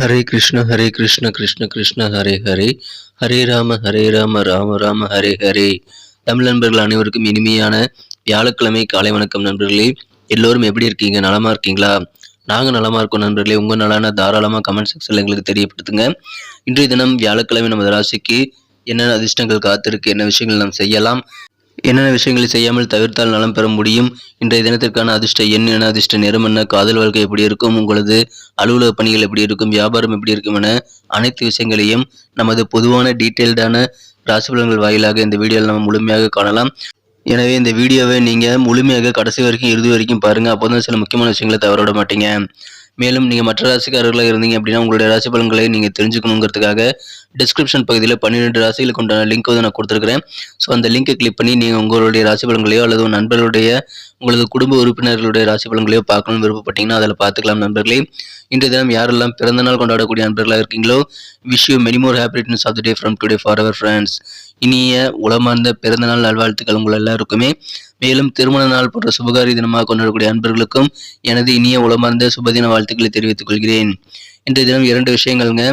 ஹரே கிருஷ்ண ஹரே கிருஷ்ண கிருஷ்ண கிருஷ்ண ஹரே ஹரே. ஹரே ராம ஹரே ராம ராம ராம ஹரே ஹரே. தமிழ் நண்பர்கள் அனைவருக்கும் இனிமையான வியாழக்கிழமை காலை வணக்கம் நண்பர்களே. எல்லோரும் எப்படி இருக்கீங்க? நலமா இருக்கீங்களா? நாங்கள் நலமா இருக்கோம் நண்பர்களே. உங்கள் நலான தாராளமாக கமெண்ட் செக்ஷனில் எங்களுக்கு தெரியப்படுத்துங்க. இன்றைய தினம் வியாழக்கிழமை நமது ராசிக்கு என்னென்ன அதிர்ஷ்டங்கள் காத்திருக்கு என்ன விஷயங்கள் நாம் செய்யலாம்? என்னென்ன விஷயங்களை செய்யாமல் தவிர்த்தால் நலம் பெற முடியும்? இன்றைய தினத்திற்கான அதிர்ஷ்ட எண் என்ன? அதிர்ஷ்ட நிறம் என்ன? காதல் வாழ்க்கை எப்படி இருக்கும்? உங்களது அலுவலக பணிகள் எப்படி இருக்கும்? வியாபாரம் எப்படி இருக்கும் என அனைத்து விஷயங்களையும் நமது பொதுவான டீட்டெயில்டான ராசிபலன்கள் வாயிலாக இந்த வீடியோவில் நம்ம முழுமையாக காணலாம். எனவே இந்த வீடியோவை நீங்கள் முழுமையாக கடைசி வரைக்கும் இறுதி வரைக்கும் பாருங்கள் அப்போ தான் சில முக்கியமான விஷயங்களை தவற விட மாட்டீங்க. மேலும் நீங்கள் மற்ற ராசிக்காரர்களாக இருந்தீங்க அப்படின்னா உங்களுடைய ராசி பலன்களை நீங்கள் தெரிஞ்சுக்கணுங்கிறதுக்காக டிஸ்கிரிப்ஷன் பகுதியில் பன்னிரெண்டு ராசிகளுக்கு உண்டான லிங்க் வந்து நான் கொடுத்துருக்கிறேன். ஸோ அந்த லிங்கை கிளிக் பண்ணி நீங்கள் உங்களுடைய ராசி பலன்களையோ அல்லது நண்பர்களுடைய உங்களது குடும்ப உறுப்பினர்களுடைய ராசி பலன்களையோ பார்க்கணும்னு விருப்பப்பட்டீங்கன்னா அதில் பார்த்துக்கலாம் நண்பர்களே. இன்றைய தினம் யாரெல்லாம் பிறந்த நாள் கொண்டாடக்கூடிய நண்பர்களாக இருக்கீங்களோ wish you many more happiness of the day from today for our friends இனிய உளமார்ந்த பிறந்தநாள் நல்வாழ்த்துக்கள் உங்கள் எல்லாருக்குமே. மேலும் திருமண நாள் போன்ற சுபகாரி தினமாக கொண்டாடக்கூடிய அன்பர்களுக்கும் எனது இனிய உளமார்ந்த சுபதின வாழ்த்துக்களை தெரிவித்துக் கொள்கிறேன். இன்றைய தினம் இரண்டு விஷயங்கள்ங்க.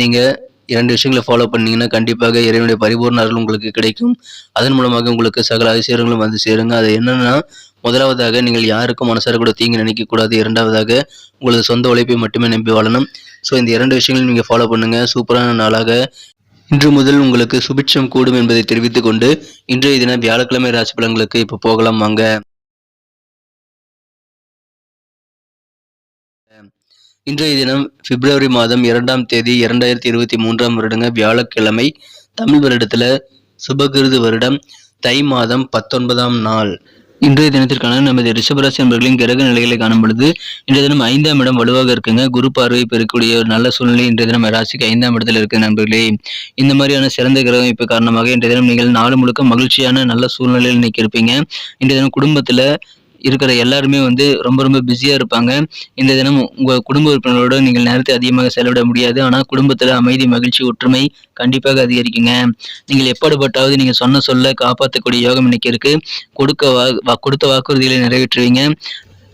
நீங்கள் இரண்டு விஷயங்களை ஃபாலோ பண்ணீங்கன்னா கண்டிப்பாக இறைவனுடைய பரிபூர்ண அருள் உங்களுக்கு கிடைக்கும். அதன் மூலமாக உங்களுக்கு சகல அதிசயங்களும் வந்து சேருங்க. அது என்னன்னா முதலாவதாக நீங்கள் யாருக்கும் மனசார கூட தீங்கு நினைக்கக்கூடாது இரண்டாவதாக உங்களது சொந்த உழைப்பை மட்டுமே நம்பி வாழணும். ஸோ இந்த இரண்டு விஷயங்களையும் நீங்கள் ஃபாலோ பண்ணுங்க. சூப்பரான நாளாக இன்று முதல் உங்களுக்கு சுபிட்சம் கூடும் என்பதை தெரிவித்துக் கொண்டு இன்றைய தினம் வியாழக்கிழமை ராசி பலன்களுக்கு இப்போ போகலாம் வாங்க. இன்றைய தினம் பிப்ரவரி மாதம் இரண்டாம் தேதி இரண்டாயிரத்தி இருபத்தி மூன்றாம் வருடங்க வியாழக்கிழமை தமிழ் வருடத்துல சுபகிருது வருடம் தை மாதம் பத்தொன்பதாம் நாள். இன்றைய தினத்திற்கான நமது ரிஷபராசி நண்பர்களின் கிரக நிலைகளை காணும் பொழுது இன்றைய தினம் ஐந்தாம் இடம் வலுவாக இருக்குங்க. குரு பார்வை பெறக்கூடிய ஒரு நல்ல சூழ்நிலை இன்றைய தினம் ராசிக்கு ஐந்தாம் இடத்துல இருக்கு நண்பர்களே. இந்த மாதிரியான சிறந்த கிரக அமைப்பு காரணமாக இன்றைய தினம் நீங்கள் நாள் முழுக்க மகிழ்ச்சியான நல்ல சூழ்நிலையில் இன்னைக்கு இருப்பீங்க இன்றைய தினம் குடும்பத்துல இருக்கிற எல்லாருமே வந்து ரொம்ப ரொம்ப பிஸியாக இருப்பாங்க. இந்த தினம் உங்கள் குடும்ப உறுப்பினர்களோட நீங்கள் நேரத்தை அதிகமாக செலவிட முடியாது. ஆனால் குடும்பத்தில் அமைதி மகிழ்ச்சி ஒற்றுமை கண்டிப்பாக அதிகரிக்குங்க. நீங்கள் எப்பாடுபட்டாவது நீங்கள் சொன்ன சொல்ல காப்பாற்றக்கூடிய யோகம் இன்னைக்கு இருக்குது கொடுக்க வா வா- கொடுத்த வாக்குறுதிகளை நிறைவேற்றுவீங்க.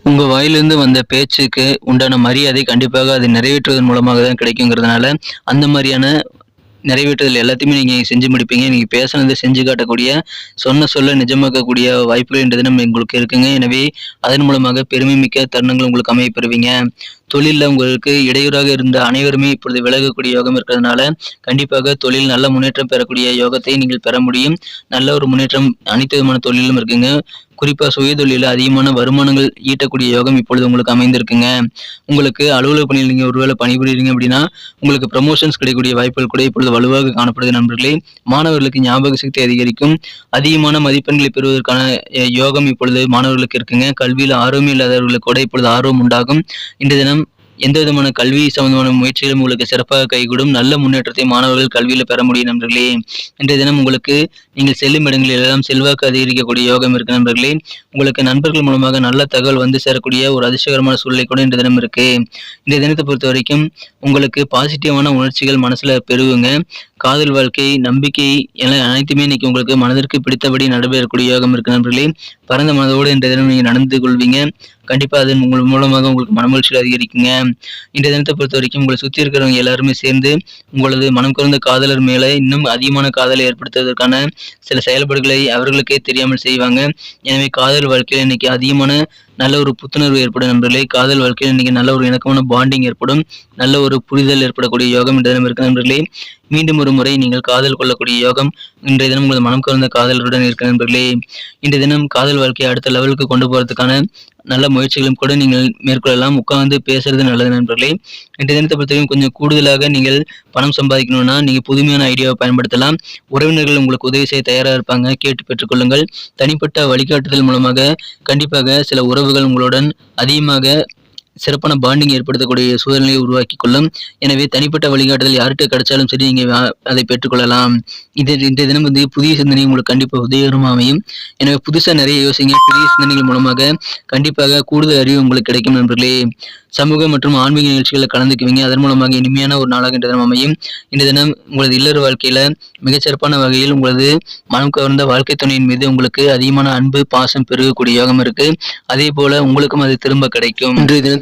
உங்கள் வாயிலிருந்து வந்த பேச்சுக்கு உண்டான மரியாதை கண்டிப்பாக அதை நிறைவேற்றுவதன் மூலமாக தான் கிடைக்குங்கிறதுனால அந்த மாதிரியான நிறைவேற்றுதல் எல்லாத்தையுமே நீங்கள் செஞ்சு முடிப்பீங்க. நீங்கள் பேசுனதை செஞ்சு காட்டக்கூடிய சொன்ன சொல்ல நிஜமாக்கக்கூடிய வாய்ப்புகள் என்றது நம்ம உங்களுக்கு இருக்குங்க. எனவே அதன் மூலமாக பெருமை மிக்க தருணங்கள் உங்களுக்கு அமைய பெறுவீங்க. தொழிலில் உங்களுக்கு இடையூறாக இருந்த அனைவருமே இப்பொழுது விலகக்கூடிய யோகம் இருக்கிறதுனால கண்டிப்பாக தொழில் நல்ல முன்னேற்றம் பெறக்கூடிய யோகத்தை நீங்கள் பெற முடியும். நல்ல ஒரு முன்னேற்றம் அனைத்து விதமான தொழிலும் இருக்குங்க. குறிப்பாக சுயதொழிலில் அதிகமான வருமானங்கள் ஈட்டக்கூடிய யோகம் இப்பொழுது உங்களுக்கு அமைந்திருக்குங்க. உங்களுக்கு அலுவலக பணியில் நீங்கள் ஒருவேளை பணிபுரியுறீங்க அப்படின்னா உங்களுக்கு ப்ரமோஷன்ஸ் கிடைக்கக்கூடிய வாய்ப்புகள் கூட இப்பொழுது வலுவாக காணப்படுது நண்பர்களே. மாணவர்களுக்கு ஞாபக சக்தி அதிகரிக்கும். அதிகமான மதிப்பெண்களை பெறுவதற்கான யோகம் இப்பொழுது மாணவர்களுக்கு இருக்குங்க. கல்வியில் ஆர்வம் இல்லாதவர்களுக்கு கூட இப்பொழுது ஆர்வம் உண்டாகும். இன்றைய தினம் எந்த விதமான கல்வி சம்பந்தமான முயற்சிகளும் உங்களுக்கு சிறப்பாக கைகூடும். நல்ல முன்னேற்றத்தை மாணவர்கள் கல்வியில் பெற முடியும் நண்பர்களே. இன்றைய தினம் உங்களுக்கு நீங்கள் செல்லும் இடங்களில் எல்லாம் செல்வாக்கு அதிகரிக்கக்கூடிய யோகம் இருக்கு நண்பர்களே. உங்களுக்கு நண்பர்கள் மூலமாக நல்ல தகவல் வந்து சேரக்கூடிய ஒரு அதிர்ஷ்டகரமான சூழ்நிலை கூட இன்றைய தினம் இருக்கு. இன்றைய தினத்தை பொறுத்த வரைக்கும் உங்களுக்கு பாசிட்டிவான உணர்ச்சிகள் மனசுல பெருகுங்க. காதல் வாழ்க்கை நம்பிக்கை என அனைத்துமே இன்னைக்கு உங்களுக்கு மனதிற்கு பிடித்தபடி நடைபெறக்கூடிய யோகம் இருக்கு நண்பர்களே. பரந்த மனதோடு இன்றைய தினம் நீங்கள் நடந்து கொள்வீங்க. கண்டிப்பா அது உங்கள் மூலமாக உங்களுக்கு மனமகிழ்ச்சி அதிகரிக்குங்க. இன்றைய தினத்தை பொறுத்த வரைக்கும் உங்களை சுற்றி இருக்கிறவங்க எல்லாருமே சேர்ந்து உங்களது மனம் குறைந்த காதலர் மேலே இன்னும் அதிகமான காதலை ஏற்படுத்துவதற்கான சில செயல்பாடுகளை அவர்களுக்கே தெரியாமல் செய்வாங்க. எனவே காதல் வாழ்க்கையில் இன்னைக்கு அதிகமான நல்ல ஒரு புத்துணர்வு ஏற்படும் நண்பர்களே காதல் வாழ்க்கையில் இன்னைக்கு நல்ல ஒரு இணக்கமான பாண்டிங் ஏற்படும். நல்ல ஒரு புரிதல் ஏற்படக்கூடிய யோகம் இன்றைய தினம் இருக்கு நண்பர்களே. மீண்டும் ஒரு முறை நீங்கள் காதல் கொள்ளக்கூடிய யோகம் இன்றைய தினம் உங்களது மனம் கலந்த காதலருடன் இருக்க நண்பர்களே. இன்றைய தினம் காதல் வாழ்க்கையை அடுத்த லெவலுக்கு கொண்டு போறதுக்கான நல்ல முயற்சிகளும் கூட நீங்கள் மேற்கொள்ளலாம். உட்கார்ந்து பேசுறது நல்லது நண்பர்களே. இன்றைய தினத்தை பொறுத்தவரைக்கும் கொஞ்சம் கூடுதலாக நீங்கள் பணம் சம்பாதிக்கணும்னா நீங்கள் புதுமையான ஐடியாவை பயன்படுத்தலாம். உறவினர்கள் உங்களுக்கு உதவி செய்ய தயாராக இருப்பாங்க. கேட்டு பெற்றுக்கொள்ளுங்கள் தனிப்பட்ட வழிகாட்டுதல் மூலமாக கண்டிப்பாக சில உறவுகள் உங்களுடன் அதிகமாக சிறப்பான பாண்டிங் ஏற்படுத்தக்கூடிய சூழ்நிலையை உருவாக்கி கொள்ளும் எனவே தனிப்பட்ட வழிகாட்டுதல் யார்கிட்ட கிடைச்சாலும் சரி நீங்கள் வா- அதை பெற்றுக்கொள்ளலாம். இது இந்த தினம் வந்து புதிய சிந்தனை உங்களுக்கு கண்டிப்பாக உதயகரமாக அமையும். எனவே புதுசாக நிறைய யோசிங்க புதிய சிந்தனைகள் மூலமாக கண்டிப்பாக கூடுதல் அறிவு உங்களுக்கு கிடைக்கும் நண்பர்களே. சமூக மற்றும் ஆன்மீக நிகழ்ச்சிகளில் கலந்துக்குவீங்க. அதன் மூலமாக இனிமையான ஒரு நாளாக இன்றைய தினம் அமையும். இந்த தினம் உங்களது இல்லற வாழ்க்கையில் மிகச்சிறப்பான வகையில் உங்களது மனம் கவர்ந்த வாழ்க்கை துணையின் மீது உங்களுக்கு அதிகமான அன்பு பாசம் பெருகக்கூடிய யோகம் இருக்கு. அதே போல உங்களுக்கும் அது திரும்ப கிடைக்கும். இன்றைய தினம்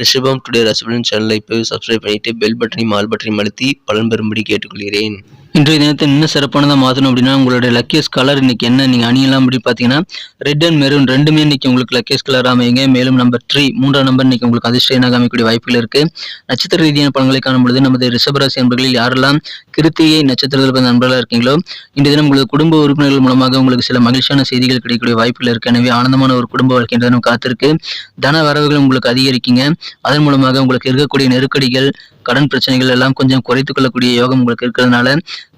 ரிஷபம் டுடே ரசிபலன் சேனலை இப்போவே சப்ஸ்கிரைப் பண்ணிட்டு பெல் பட்டனையும் ஆல் பட்டனையும் அழுத்தி பலன் பெறும்படி கேட்டுக்கொள்கிறேன். இன்றைய தினத்தை இன்னும் சிறப்பானதாக மாற்றணும் அப்படின்னா உங்களுடைய லக்கியஸ் கலர் இன்னைக்கு என்ன? நீங்கள் அணியலாம் அப்படி பார்த்தீங்கன்னா ரெட் அண்ட் மெரூன் ரெண்டுமே இன்னைக்கு உங்களுக்கு லக்கியஸ் கலர் அமையுங்க. மேலும் நம்பர் த்ரீ மூன்றாம் நம்பர் இன்னைக்கு உங்களுக்கு அதிர்ஷ்ட அமைக்கக்கூடிய வாய்ப்புகள் இருக்கு. நட்சத்திர ரீதியான பலன்களை காணும் பொழுது நமது ரிஷபராசி நண்பர்களில் யாரெல்லாம் கிருத்திகை நட்சத்திரத்தில் பிறந்த நண்பர்களாக இருக்கீங்களோ இன்றைய தினம் உங்களுக்கு குடும்ப உறுப்பினர்கள் மூலமாக உங்களுக்கு சில மகிழ்ச்சியான செய்திகள் கிடைக்கக்கூடிய வாய்ப்புகள் இருக்கு. எனவே ஆனந்தமான ஒரு குடும்ப வாழ்க்கை இன்றைய தினம் காத்திருக்கு. தன வரவுகள் உங்களுக்கு அதிகரிக்குங்க. அதன் மூலமாக உங்களுக்கு இருக்கக்கூடிய நெருக்கடிகள் கடன் பிரச்சனைகள் எல்லாம் கொஞ்சம் குறைத்து கொள்ளக்கூடிய யோகம் உங்களுக்கு இருக்கிறதுனால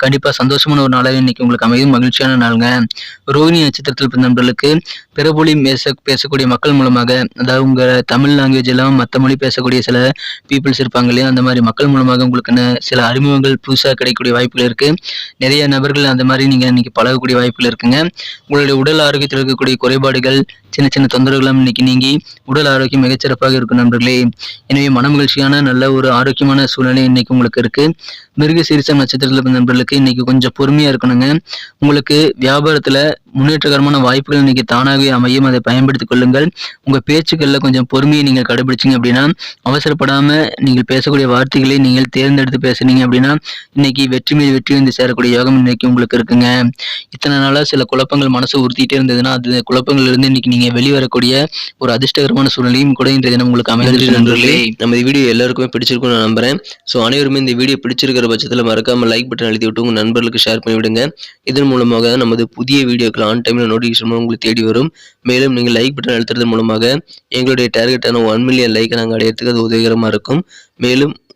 கண்டிப்பா சந்தோஷமான ஒரு நாளாக இன்னைக்கு உங்களுக்கு அமையும். மகிழ்ச்சியான நாளுங்க. ரோஹிணி நட்சத்திரத்தில் பிறந்த நண்பர்களுக்கு பேச பேசக்கூடிய மக்கள் மூலமாக அதாவது உங்க தமிழ் லாங்குவேஜ் எல்லாம் மற்ற மொழி பேசக்கூடிய சில பீப்புள்ஸ் இருப்பாங்க இல்லையா? அந்த மாதிரி மக்கள் மூலமாக உங்களுக்கு என்ன சில அறிமுகங்கள் புதுசாக கிடைக்கக்கூடிய வாய்ப்புகள் இருக்கு. நிறைய நபர்கள் அந்த மாதிரி நீங்க இன்னைக்கு பழகக்கூடிய வாய்ப்புகள் இருக்குங்க. உங்களுடைய உடல் ஆரோக்கியத்தில் இருக்கக்கூடிய குறைபாடுகள் சின்ன சின்ன தொந்தரவுகளும் இன்னைக்கு நீங்கி உடல் ஆரோக்கியம் மிகச்சிறப்பாக இருக்கும் நண்பர்களே. எனவே மனமகிழ்ச்சியான நல்ல ஒரு ஆரோக்கியமான சூழ்நிலை இன்னைக்கு உங்களுக்கு இருக்கு. மிருக சீரிசம் நட்சத்திரத்தில் பிறந்த நண்பர்களுக்கு இன்னைக்கு கொஞ்சம் பொறுமையா இருக்கணுங்க. உங்களுக்கு வியாபாரத்துல முன்னேற்றகரமான வாய்ப்புகள் இன்னைக்கு தானாகவே அமையும். அதை பயன்படுத்திக் கொள்ளுங்கள். உங்க பேச்சுக்கள்ல கொஞ்சம் பொறுமையை நீங்கள் கடைபிடிச்சீங்க அப்படின்னா அவசரப்படாம நீங்கள் பேசக்கூடிய வார்த்தைகளை நீங்கள் தேர்ந்தெடுத்து பேசுனீங்க அப்படின்னா இன்னைக்கு வெற்றி மீது வெற்றி வந்து சேரக்கூடிய யோகம் இன்னைக்கு உங்களுக்கு இருக்குங்க. இத்தனை நாளா சில குழப்பங்கள் மனசு உறுத்திட்டே இருந்ததுன்னா அது குழப்பங்கள் இருந்து இன்னைக்கு நீங்க வெளிவரக்கூடிய ஒரு அதிர்ஷ்டகரமான சூழ்நிலையும் கூட இன்றைய தினம் உங்களுக்கு அமைந்திருக்கு நண்பர்களே. நம்ம வீடியோ எல்லாருக்குமே பிடிச்சிருக்கும்னு நான் நம்புறேன். ஸோ அனைவருமே இந்த வீடியோ பிடிச்சிருக்கிற பட்சத்தில் மறக்காம லைக் பட்டன் அழுத்தி விட்டு உங்க நண்பர்களுக்கு ஷேர் பண்ணிவிடுங்க. இதன் மூலமாக நமது புதிய வீடியோக்கள் ஆன் டைம்ல நோட்டிஃபிகேஷன் உங்களுக்கு தேடி வரும். மேலும் நீங்கள் லைக் பட்டன் அழுத்துறது மூலமாக எங்களுடைய டார்கெட்டான ஒன் மில்லியன் லைக்கை நாங்கள் அடையிறதுக்கு அது உதவிகரமாக இருக்கும். மேலும்